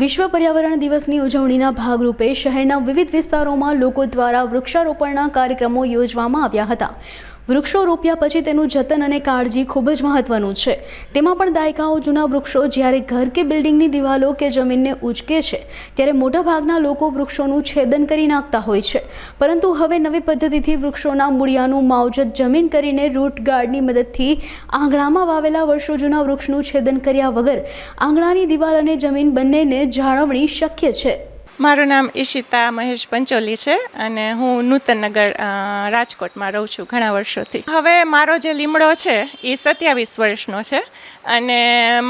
વિશ્વ પર્યાવરણ દિવસની ઉજવણીના ભાગરૂપે શહેરના વિવિધ વિસ્તારોમાં લોકો દ્વારા વૃક્ષારોપણના કાર્યક્રમો યોજવામાં આવ્યા હતા. વૃક્ષો રોપ્યા પછી તેનું જતન અને કાળજી ખૂબ જ મહત્વનું છે. તેમાં પણ દાયકાઓ જૂના વૃક્ષો જ્યારે ઘર કે બિલ્ડિંગની દિવાલો કે જમીનને ઉચકે છે, ત્યારે મોટાભાગના લોકો વૃક્ષોનું છેદન કરી નાખતા હોય છે. પરંતુ હવે નવી પદ્ધતિથી વૃક્ષોના મૂળિયાનું માવજત જમીન કરીને રૂટ ગાર્ડની મદદથી આંગણામાં વાવેલા વર્ષો જૂના વૃક્ષનું છેદન કર્યા વગર આંગણાની દિવાલ અને જમીન બંનેને જાળવણી શક્ય છે. મારું નામ ઈશિતા મહેશ પંચોલી છે અને હું નૂતનનગર રાજકોટમાં રહું છું ઘણા વર્ષોથી. હવે મારો જે લીમડો છે એ સત્યાવીસ વર્ષનો છે અને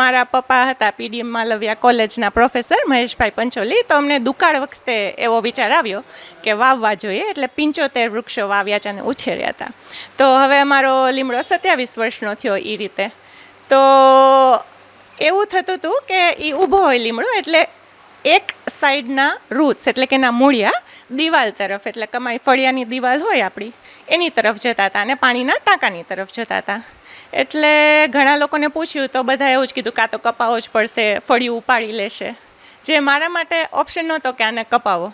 મારા પપ્પા હતા પીડીએમ માલવિયા કોલેજના પ્રોફેસર મહેશભાઈ પંચોલી. તો અમને દુકાળ વખતે એવો વિચાર આવ્યો કે વાવવા જોઈએ, એટલે પંચોતેર વૃક્ષો વાવ્યા છે અને ઉછેર્યા હતા. તો હવે મારો લીમડો સત્યાવીસ વર્ષનો થયો એ રીતે. તો એવું થતું હતું કે એ ઊભો હોય લીમડો, એટલે એક સાઈડના રૂટ્સ, એટલે કે એના મૂળિયા, દિવાલ તરફ, એટલે કમાઈ ફળિયાની દિવાલ હોય આપણી, એની તરફ જતા હતા અને પાણીના ટાંકાની તરફ જતા હતા. એટલે ઘણા લોકોને પૂછ્યું તો બધા એવું જ કીધું કાં તો કપાવો જ પડશે, ફળિયું ઉપાડી લેશે. જે મારા માટે ઓપ્શન નહોતો કે આને કપાવો.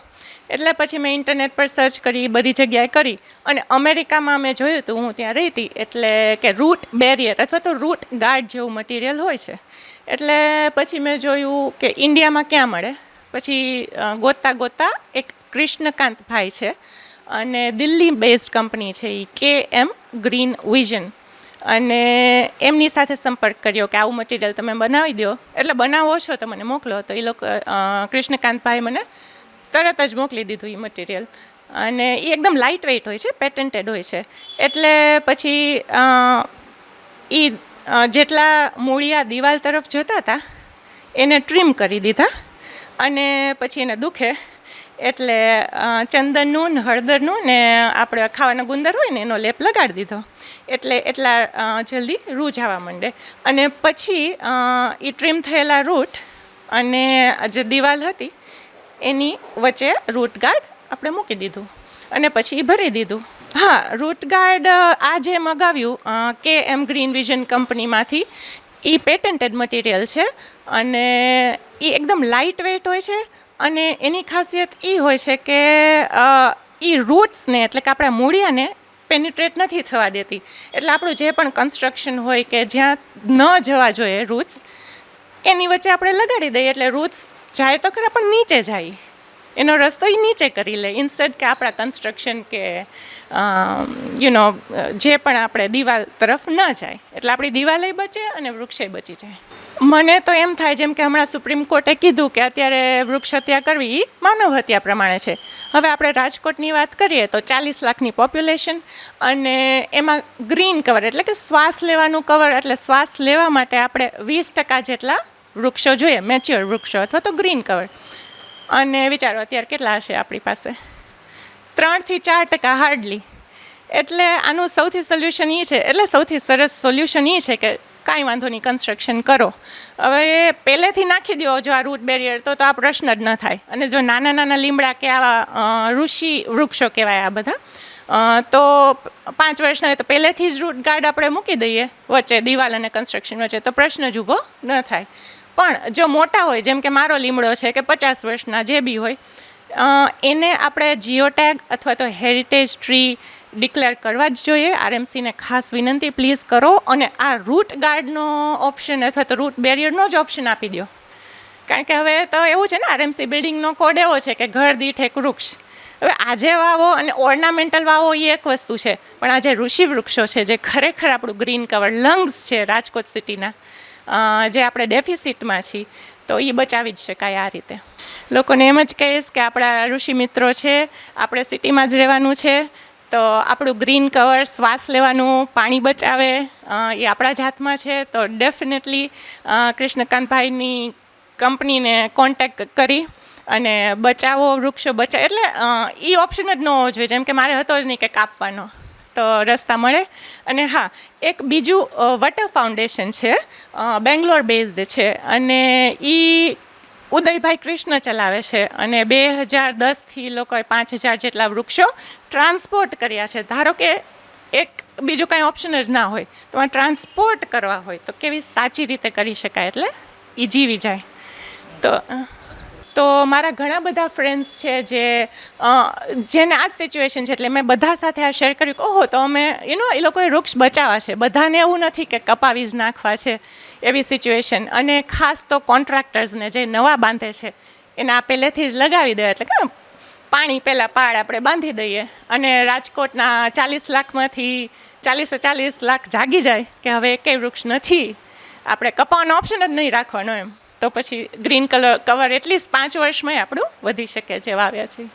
એટલે પછી મેં ઇન્ટરનેટ પર સર્ચ કરી, બધી જગ્યાએ કરી, અને અમેરિકામાં મેં જોયું હતું, હું ત્યાં રહેતી એટલે કે રૂટ બેરિયર, અથવા તો રૂટ ગાર્ડ જેવું મટીરિયલ હોય છે. એટલે પછી મેં જોયું કે ઇન્ડિયામાં ક્યાં મળે? પછી ગોતા ગોતતા એક કૃષ્ણકાંતભાઈ છે અને દિલ્હી બેઝડ કંપની છે એ કે એમ ગ્રીન વિઝન. અને એમની સાથે સંપર્ક કર્યો કે આવું મટીરિયલ તમે બનાવી દો. એટલે બનાવો છો તો મને મોકલો તો એ લોકો કૃષ્ણકાંતભાઈ મને તરત જ મોકલી દીધું એ મટીરિયલ અને એ એકદમ લાઇટ વેઇટ હોય છે પેટન્ટેડ હોય છે. એટલે પછી એ જેટલા મૂળિયા દિવાલ તરફ જતા હતા, એને ટ્રીમ કરી દીધા. અને પછી એને દુખે. એટલે ચંદનનું ને હળદરનું ને આપણે ખાવાના ગુંદર હોય ને એનો લેપ લગાડી દીધો. એટલે એટલા જલ્દી રૂ જવા માંડે. અને પછી એ ટ્રીમ થયેલા રૂટ અને જે દિવાલ હતી, એની વચ્ચે રૂટ ગાર્ડ આપણે મૂકી દીધું. અને પછી ભરી દીધું. હા રૂટ ગાર્ડ આ જે મગાવ્યું કે એમ ગ્રીન વિઝન કંપનીમાંથી એ પેટન્ટેડ મટીરિયલ છે અને એ એકદમ લાઇટ વેઇટ હોય છે અને એની ખાસિયત એ હોય છે કે એ રૂટ્સને એટલે કે આપણા મૂળિયાને પેનિટ્રેટ નથી થવા દેતી. એટલે આપણું જે પણ કન્સ્ટ્રક્શન હોય કે જ્યાં ન જવા જોઈએ રૂટ્સ એની વચ્ચે આપણે લગાડી દઈએ એટલે રૂટ્સ જાય તો ખરા પણ નીચે જાય. એનો રસ્તો એ નીચે કરી લે. ઇન્સ્ટેડ કે આપણા કન્સ્ટ્રક્શન કે યુ નો જે પણ આપણે દિવાલ તરફ ન જાય. એટલે આપણી દિવાલે બચે અને વૃક્ષે બચી જાય. મને તો એમ થાય, જેમ કે હમણાં સુપ્રીમ કોર્ટે કીધું કે અત્યારે વૃક્ષ હત્યા કરવી માનવ હત્યા પ્રમાણે છે. હવે આપણે રાજકોટની વાત કરીએ તો ચાલીસ લાખની પોપ્યુલેશન અને એમાં ગ્રીન કવર એટલે કે શ્વાસ લેવાનું કવર, એટલે શ્વાસ લેવા માટે આપણે વીસ ટકા જેટલા વૃક્ષો જોઈએ, મેચ્યોર વૃક્ષો અથવા તો ગ્રીન કવર. અને વિચારો, અત્યારે કેટલા હશે આપણી પાસે? ત્રણથી ચાર ટકા હાર્ડલી. એટલે આનું સૌથી સોલ્યુશન એ છે, એટલે સૌથી સરસ સોલ્યુશન એ છે કે કાંઈ વાંધો નહીં કન્સ્ટ્રક્શન કરો. હવે પહેલેથી નાખી દો જો આ રૂટ બેરિયર તો તો આ પ્રશ્ન જ ન થાય. અને જો નાના નાના લીમડા કે આવા ઋષિ વૃક્ષો કહેવાય આ બધા તો પાંચ વર્ષના હોય તો પહેલેથી જ રૂટ ગાર્ડ આપણે મૂકી દઈએ વચ્ચે, દિવાલ અને કન્સ્ટ્રક્શન વચ્ચે, તો પ્રશ્ન જ ઊભો ન થાય. પણ જો મોટા હોય, જેમ કે મારો લીમડો છે કે પચાસ વર્ષના જે બી હોય એને આપણે જીઓ ટેગ અથવા તો હેરિટેજ ટ્રી ડિક્લેર કરવા જ જોઈએ. આરએમસીને ખાસ વિનંતી પ્લીઝ કરો અને આ રૂટ ગાર્ડનો ઓપ્શન અથવા તો રૂટ બેરિયરનો જ ઓપ્શન આપી દો કારણ કે હવે તો એવું છે ને આરએમસી બિલ્ડિંગનો કોડ એવો છે કે ઘર, દીઠ એક વૃક્ષ. હવે આજે વાવો અને ઓર્નામેન્ટલ વાવો એ એક વસ્તુ છે, પણ આજે ઋષિ વૃક્ષો છે જે ખરેખર આપણું ગ્રીન કવર લંગ્સ છે રાજકોટ સિટીના જે આપણે ડેફિસિટમાં છીએ, તો એ બચાવી જ શકાય આ રીતે. લોકોને એમ જ કહીશ કે આપણા ઋષિ મિત્રો છે, આપણે સિટીમાં જ રહેવાનું છે તો આપણું ગ્રીન કવર, શ્વાસ લેવાનું, પાણી બચાવે એ આપણા જ હાથમાં છે. તો ડેફિનેટલી કૃષ્ણકાંતભાઈની કંપનીને કોન્ટેક કરી અને બચાવો, વૃક્ષો બચાવ. એટલે એ ઓપ્શન જ ન હોવો જોઈએ. જેમ કે મારે હતો જ નહીં કે કાપવાનો. તો રસ્તા મળે. અને હા, એક બીજું વટર ફાઉન્ડેશન છે બેંગ્લોર બેઝડ છે. અને એ ઉદયભાઈ કૃષ્ણ ચલાવે છે અને બે હજાર દસથી લોકોએ પાંચ હજાર જેટલા વૃક્ષો ટ્રાન્સપોર્ટ કર્યા છે. ધારો કે એક બીજું કાંઈ ઓપ્શન જ ના હોય, તો ટ્રાન્સપોર્ટ કરવા હોય, તો કેવી સાચી રીતે કરી શકાય એટલે? એ જીવી જાય. તો તો મારા ઘણા બધા ફ્રેન્ડ્સ છે જે જેને આ જ સિચ્યુએશન છે, એટલે મેં બધા સાથે આ શેર કર્યું કે, ઓહો, તો અમે યુનો એ લોકોએ વૃક્ષ બચાવવા છે. બધાને એવું નથી કે કપાવી જ નાખવા છે એવી સિચ્યુએશન અને ખાસ તો કોન્ટ્રાક્ટર્સને જે નવા બાંધે છે, એને આ પહેલેથી જ લગાવી દે. એટલે કે પાણી પહેલાં પાડ, આપણે બાંધી દઈએ. અને રાજકોટના ચાલીસ લાખમાંથી ચાલીસે ચાલીસ લાખ જાગી જાય કે હવે એકેય વૃક્ષ નથી. આપણે કપાવાનો ઓપ્શન જ નહીં રાખવાનો એમ. તો પછી ગ્રીન કલર કવર એટલીસ્ટ પાંચ વર્ષમાં આપણું વધી શકે જેવા વાવ્યા છે.